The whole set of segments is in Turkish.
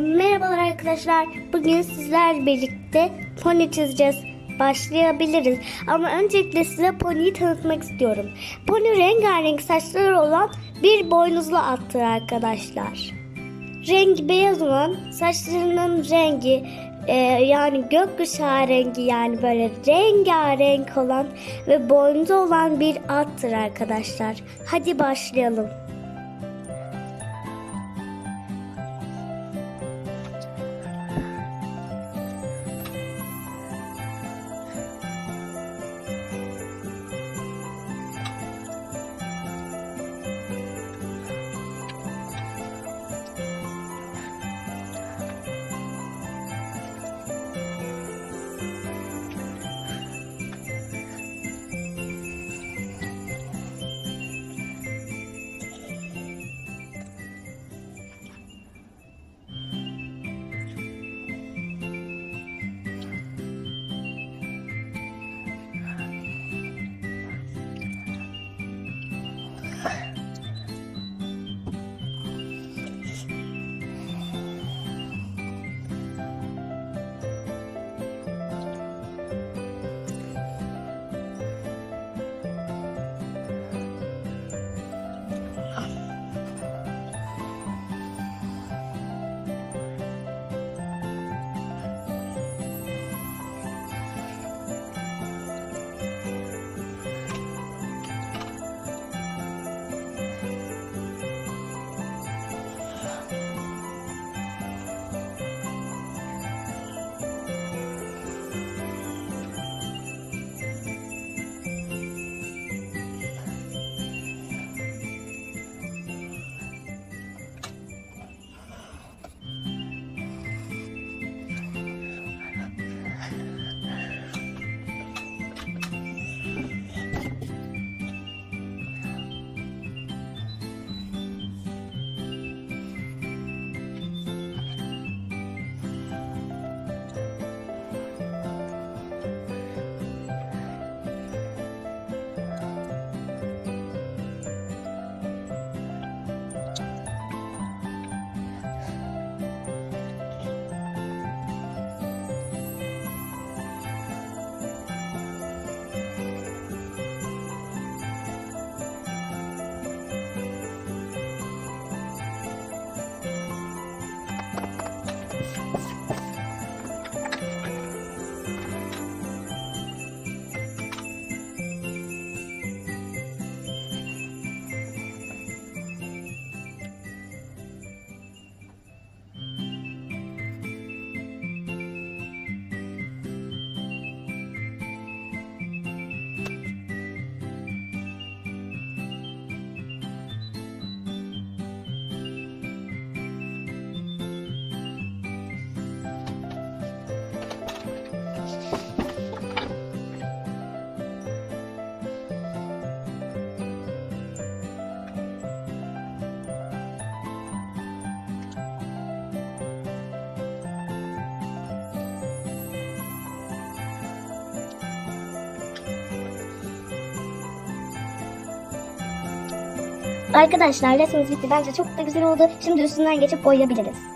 Merhabalar arkadaşlar. Bugün sizlerle birlikte pony çizeceğiz. Başlayabiliriz. Ama öncelikle size pony'yi tanıtmak istiyorum. Pony rengarenk saçları olan bir boynuzlu attır arkadaşlar. Rengi beyaz olan saçlarının rengi e, yani gökkuşağı rengi yani böyle rengarenk olan ve boynuzu olan bir attır arkadaşlar. Hadi başlayalım. Arkadaşlar resmimiz bitti. Bence çok da güzel oldu. Şimdi üstünden geçip boyayabiliriz.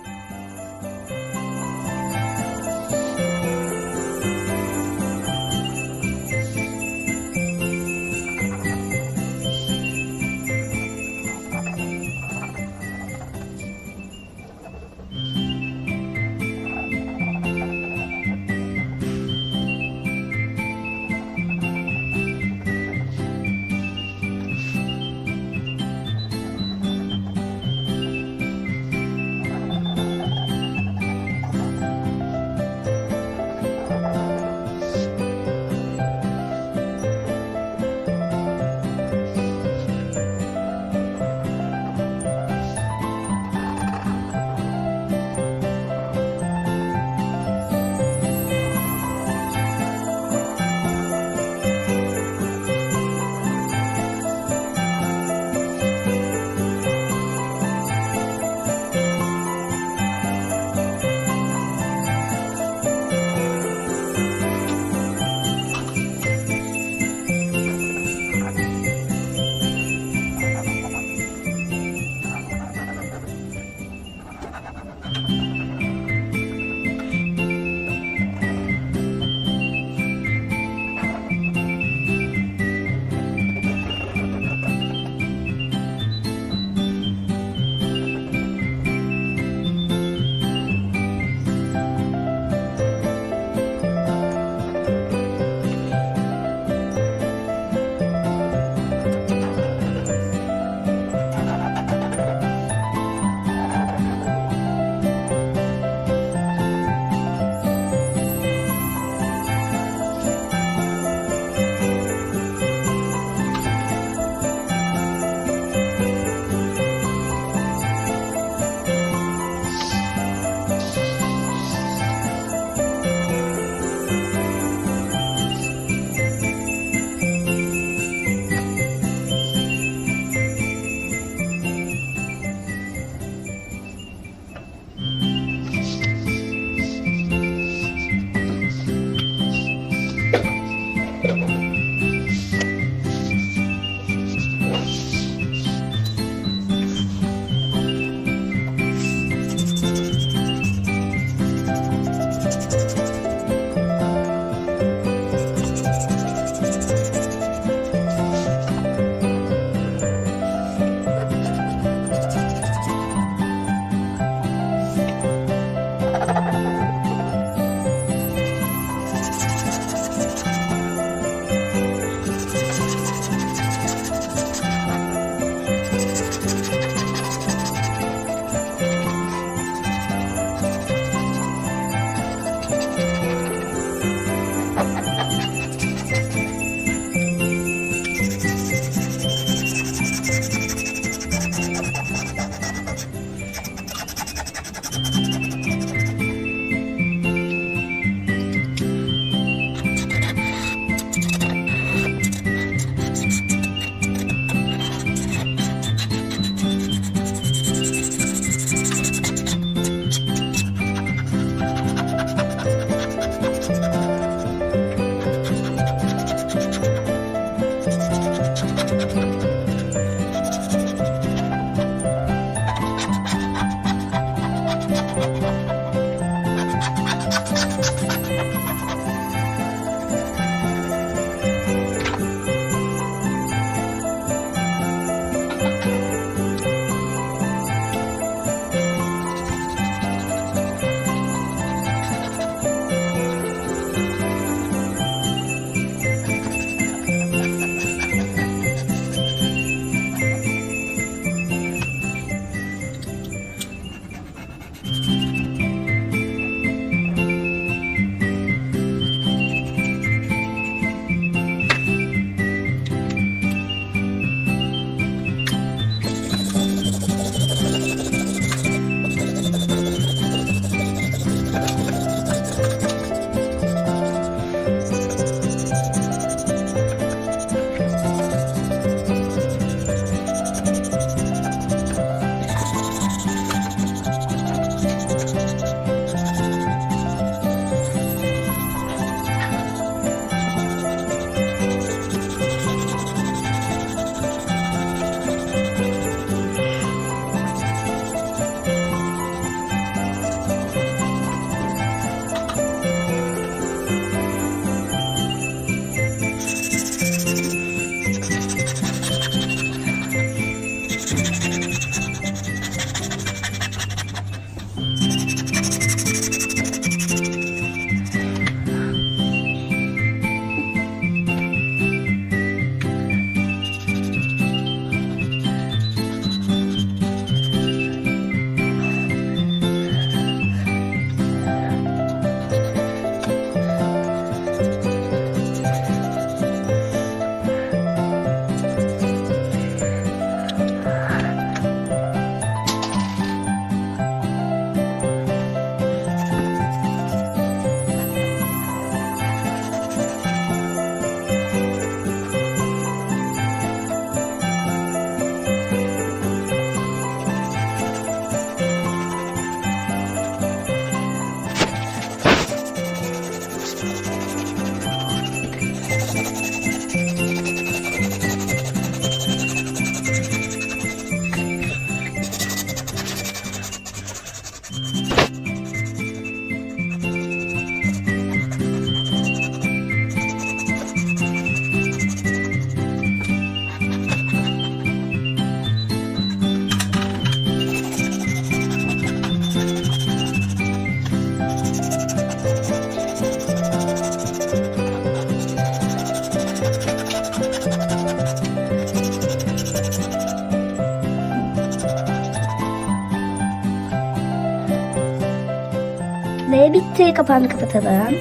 Kapağını kapatalım.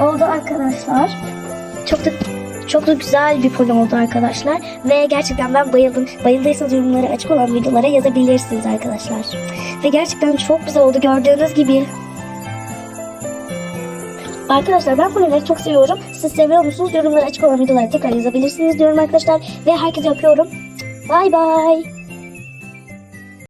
Oldu arkadaşlar. Çok da çok da güzel bir pony oldu arkadaşlar. Ve gerçekten ben bayıldım. Bayıldıysanız yorumlara açık olan videolara yazabilirsiniz arkadaşlar. Ve gerçekten çok güzel oldu gördüğünüz gibi. Arkadaşlar ben ponyleri çok seviyorum. Siz seviyor musunuz? Yorumlara açık olan videolara tekrar yazabilirsiniz diyorum arkadaşlar. Ve herkese öpüyorum. Bay bay.